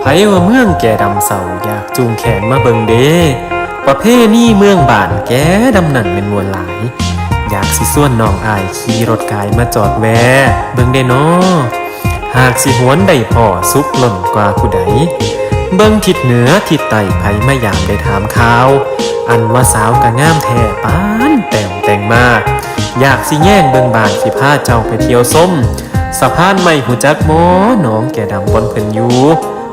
ไผว่าเมืองแก่ดำเสาอยากจูงแขนมาเบิงเด้ประเภทนี่เมืองบ้านแกดำนั่นเป็นมวลหลาย อยากสิส่วนน้องอายขี่รถกายมาจอดแวเบิงเด้นอหากสิหวนได้พ่อสุกหล่นกว่าผู้ใด เบิงทิศเหนือทิศใต้ไผมายามได้ถามข่าว อันว่าสาวกะงามแท้ปานแต่งแต่งมาก อยากสิแย่งเบิงบานสิพาเจ้าไปเที่ยวส้ม สะพานไม่หูจักหมอหนองแก่ดำบนเพิ่นอยู่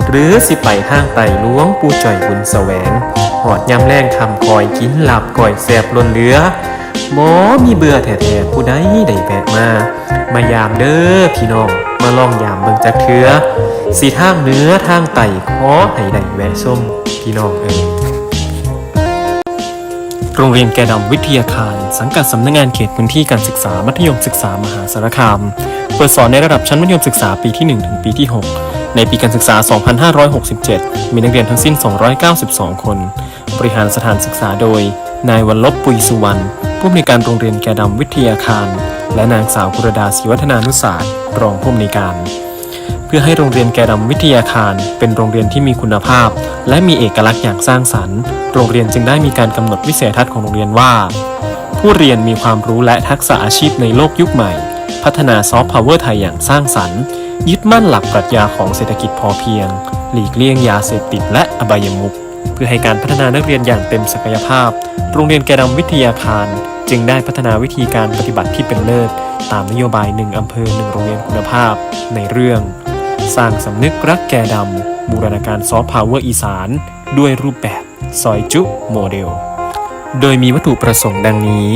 หรือสิไปทางไต่หลวงปูจ่อยบุญแสวง หอดยำแรงคำคอยกินหลับก่อยแสบล้นเหลือหมอมีเบื่อแท้ๆผู้ใดได้แบกมา มายามเด้อพี่น้อง มาลองยามเบิ่งจักเถือสีทางเนื้อทางไต่ขอให้ได้แวะส้มพี่น้องเอ๋ย โรงเรียนแกดำวิทยาคาร สังกัดสำนักงานเขตพื้นที่การศึกษามัธยมศึกษามหาสารคาม เปิดสอนในระดับชั้นมัธยมศึกษาปีที่ 1 ถึงปีที่ 6 ในปีการศึกษา 2567 มีนักเรียนทั้งสิ้น 292 คน บริหารสถานศึกษาโดย นายวันลบปุยสุวรรณผู้อำนวยการโรงเรียนแกดำวิทยาคาร และนางสาวกุรดาศิวัฒนานุศาสตร์รองผู้อำนวยการ เพื่อให้โรงเรียนแกดำวิทยาคาร เป็นโรงเรียนที่มีคุณภาพ และมีเอกลักษณ์อย่างสร้างสรรค์ โรงเรียนจึงได้มีการกำหนดวิสัยทัศน์ของโรงเรียนว่า ผู้เรียนมีความรู้และทักษะอาชีพในโลกยุคใหม่ พัฒนาซอฟต์พาวเวอร์ไทยอย่างสร้างสรรค์ยึดมั่นหลักปรัชญาของเศรษฐกิจพอเพียง หลีกเลี่ยงยาเสพติดและอบายมุขเพื่อให้การพัฒนานักเรียนอย่างเต็มศักยภาพ โรงเรียนแกดำวิทยาคาร จึงได้พัฒนาวิธีการปฏิบัติที่เป็นเลิศ ตามนโยบายหนึ่งอำเภอหนึ่งโรงเรียนคุณภาพ ในเรื่อง สร้างสำนึกรักแก่ดำ บูรณาการซอฟต์พาวเวอร์อีสาน ด้วยรูปแบบซอยจุโมเดล โดยมีวัตถุประสงค์ดังนี้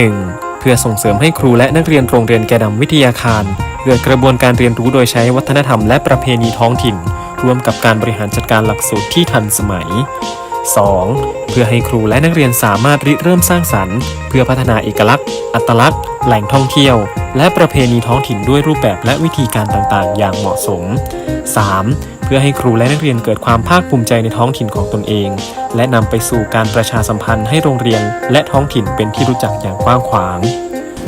1. เพื่อส่งเสริมให้ครูและนักเรียนโรงเรียนแกดำวิทยาคารเกิดกระบวนการเรียนรู้โดยใช้วัฒนธรรมและประเพณีท้องถิ่น ร่วมกับการบริหารจัดการหลักสูตรที่ทันสมัย 2. เพื่อให้ครูและนักเรียนสามารถริเริ่มสร้างสรรค์ เพื่อพัฒนาเอกลักษณ์ อัตลักษณ์ แหล่งท่องเที่ยว และประเพณีท้องถิ่นด้วยรูปแบบและวิธีการต่างๆ อย่างเหมาะสม 3. เพื่อให้ครูและนักเรียนเกิดความภาคภูมิใจในท้องถิ่นของตนเอง และนำไปสู่การประชาสัมพันธ์ให้โรงเรียน และท้องถิ่นเป็นที่รู้จักอย่างกว้างขวาง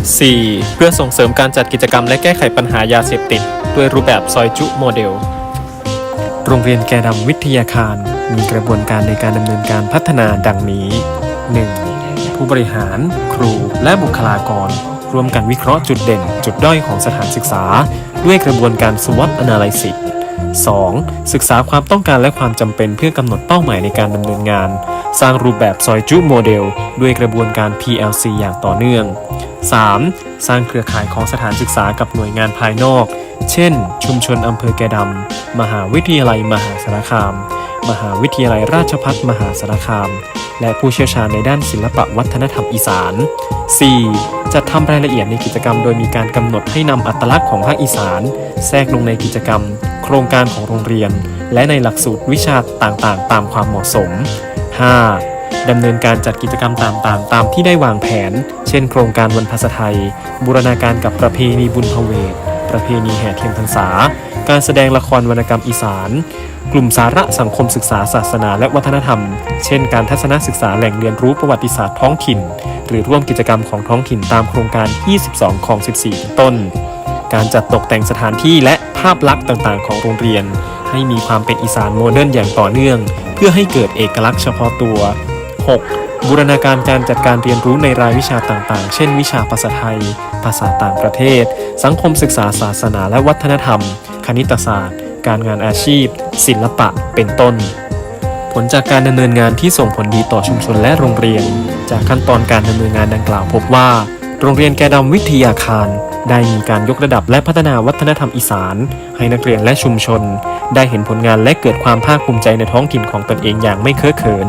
4. เพื่อส่งเสริมการจัดกิจกรรมและแก้ไขปัญหายาเสพติด ด้วยรูปแบบซอยจุโมเดล โรงเรียนแกดำวิทยาคาร มีกระบวนการในการดำเนินการพัฒนาดังนี้ 1. ผู้บริหาร ครู และบุคลากร ร่วมกันวิเคราะห์จุดเด่น จุดด้อยของสถานศึกษา ด้วยกระบวนการ SWOT Analysis 2. ศึกษาความต้องการและความจำเป็นเพื่อกำหนดเป้าหมายในการดำเนินงาน สร้างรูปแบบซอยจุโมเดล ด้วยกระบวนการ PLC อย่างต่อเนื่อง 3. สร้างเครือข่ายของสถานศึกษากับหน่วยงานภายนอก เช่น ชุมชนอำเภอแกดำมหาวิทยาลัยมหาสารคาม มหาวิทยาลัยราชภัฏมหาสารคาม และผู้เชี่ยวชาญในด้านศิลปะวัฒนธรรมอีสาน 4. จัดทำรายละเอียดในกิจกรรมโดยมีการกำหนดให้นำอัตลักษณ์ของภาคอีสาน แทรกลงในกิจกรรม โครงการของโรงเรียน และในหลักสูตรวิชาต่างๆ ตามความเหมาะสม 5. ดำเนินการจัดกิจกรรมต่างๆ ตามที่ได้วางแผน เช่น โครงการวันภาษาไทย บูรณาการกับประเพณีบุญพเวท ประเพณีแห่เทียนพรรษา การแสดงละครวรรณกรรมอีสาน กลุ่มสาระสังคมศึกษาศาสนาและวัฒนธรรม เช่น การทัศนศึกษาแหล่งเรียนรู้ประวัติศาสตร์ท้องถิ่น หรือร่วมกิจกรรมของท้องถิ่นตามโครงการ 22 ของ 14 เป็นต้น การจัดตกแต่งสถานที่และภาพลักษณ์ต่างๆ ของโรงเรียน ให้มีความเป็นอีสานโมเดิร์นอย่างต่อเนื่อง เพื่อให้เกิดเอกลักษณ์เฉพาะตัว 6. บูรณาการการจัดการเรียนรู้ในรายวิชาต่างๆ เช่น วิชาภาษาไทย ภาษาต่างประเทศ สังคมศึกษาศาสนาและวัฒนธรรม คณิตศาสตร์ การงานอาชีพ ศิลปะ เป็นต้น ผลจากการดำเนินงานที่ส่งผลดีต่อชุมชนและโรงเรียน จากขั้นตอนการดำเนินงานดังกล่าวพบว่า โรงเรียนแกดำวิทยาคาร ได้มีการยกระดับและพัฒนาวัฒนธรรมอีสาน ให้นักเรียนและชุมชน ได้เห็นผลงานและเกิดความภาคภูมิใจในท้องถิ่นของตนเองอย่างไม่เคอะเขิน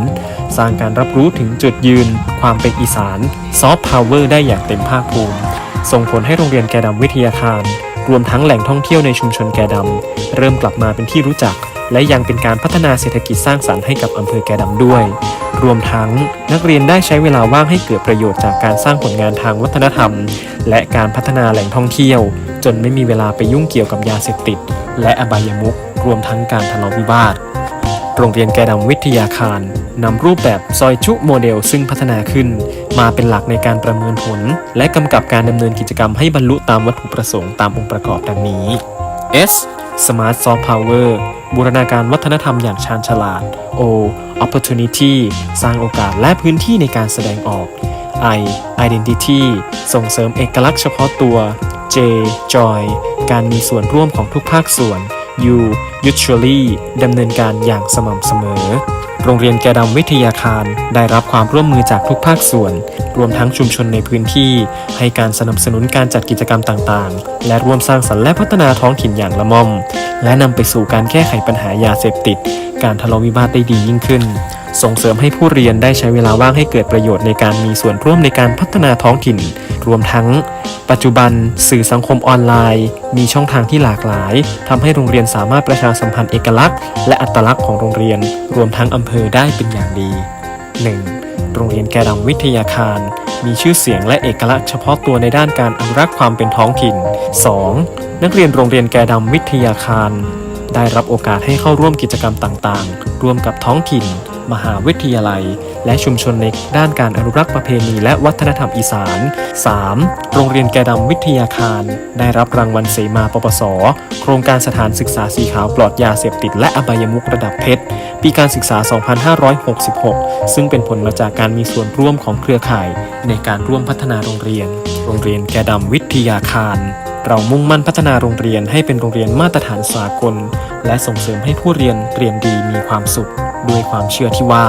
สร้างการรับรู้ถึงจุดยืน ความเป็นอีสานซอฟต์พาวเวอร์ได้อย่างเต็มภาคภูมิ ส่งผลให้โรงเรียนแกดำวิทยาคาร รวมทั้งแหล่งท่องเที่ยวในชุมชนแกดำเริ่มกลับมาเป็นที่รู้จัก และยังเป็นการพัฒนาเศรษฐกิจสร้างสรรค์ให้กับอำเภอแกดำด้วย รวมทั้งนักเรียนได้ใช้เวลาว่างให้เกิดประโยชน์จากการสร้างผลงานทางวัฒนธรรม และการพัฒนาแหล่งท่องเที่ยว จนไม่มีเวลาไปยุ่งเกี่ยวกับยาเสพติด และอบายมุขรวมทั้งการทะเลาะวิวาท โรงเรียนแกดำวิทยาคารนำรูปแบบซอยชุโมเดลซึ่งพัฒนาขึ้น มาเป็นหลักในการประเมินผล และกำกับการดำเนินกิจกรรมให้บรรลุตามวัตถุประสงค์ตามองค์ประกอบดังนี้ S Smart Soft Power บูรณาการวัฒนธรรมอย่างชาญฉลาด O opportunity สร้างโอกาสและพื้นที่ในการแสดงออก I identity ส่งเสริมเอกลักษณ์เฉพาะตัว J joy การมีส่วนร่วมของทุกภาคส่วน U usually ดำเนินการอย่างสม่ำเสมอ โรงเรียนแกดำวิทยาคารได้รับความร่วมมือจากทุกภาคส่วน รวมทั้งชุมชนในพื้นที่ ให้การสนับสนุนการจัดกิจกรรมต่างๆ และร่วมสร้างสรรค์และพัฒนาท้องถิ่นอย่างละม่อม และนำไปสู่การแก้ไขปัญหายาเสพติด การทะเลาะวิวาทได้ดียิ่งขึ้น ส่งเสริมให้ผู้เรียนได้ใช้เวลาว่างให้เกิดประโยชน์ในการมีส่วนร่วมในการพัฒนาท้องถิ่น รวมทั้ง ปัจจุบัน สื่อสังคมออนไลน์ มีช่องทางที่หลากหลายทำให้โรงเรียนสามารถประชาสัมพันธ์เอกลักษณ์ และอัตลักษณ์ของโรงเรียน รวมทั้งอำเภอได้เป็นอย่างดี 1. โรงเรียนแกดำวิทยาคารมีชื่อเสียงและเอกลักษณ์เฉพาะตัวในด้านการอนุรักษ์ความเป็นท้องถิ่น 2. นักเรียนโรงเรียนแกดำวิทยาคาร ได้รับโอกาสให้เข้าร่วมกิจกรรมต่างๆ ร่วมกับท้องถิ่น มหาวิทยาลัย และชุมชนในด้านการอนุรักษ์ประเพณีและวัฒนธรรมอีสาน 3. โรงเรียนแกดำวิทยาคาร ได้รับรางวัลเสมาปปส โครงการสถานศึกษาสีขาวปลอดยาเสพติดและอบายมุกระดับเพชร ปีการศึกษา 2566 ซึ่งเป็นผลมาจากการมีส่วนร่วมของเครือข่าย ในการร่วมพัฒนาโรงเรียน โรงเรียนแกดำวิทยาคารเรามุ่งมั่นพัฒนาโรงเรียนให้เป็นโรงเรียนมาตรฐานสากล และส่งเสริมให้ผู้เรียนเรียนดีมีความสุข ด้วยความเชื่อที่ว่า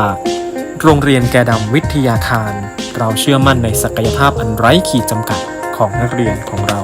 โรงเรียนแกดำวิทยาคาร เราเชื่อมั่นในศักยภาพอันไร้ขีดจำกัดของนักเรียนของเรา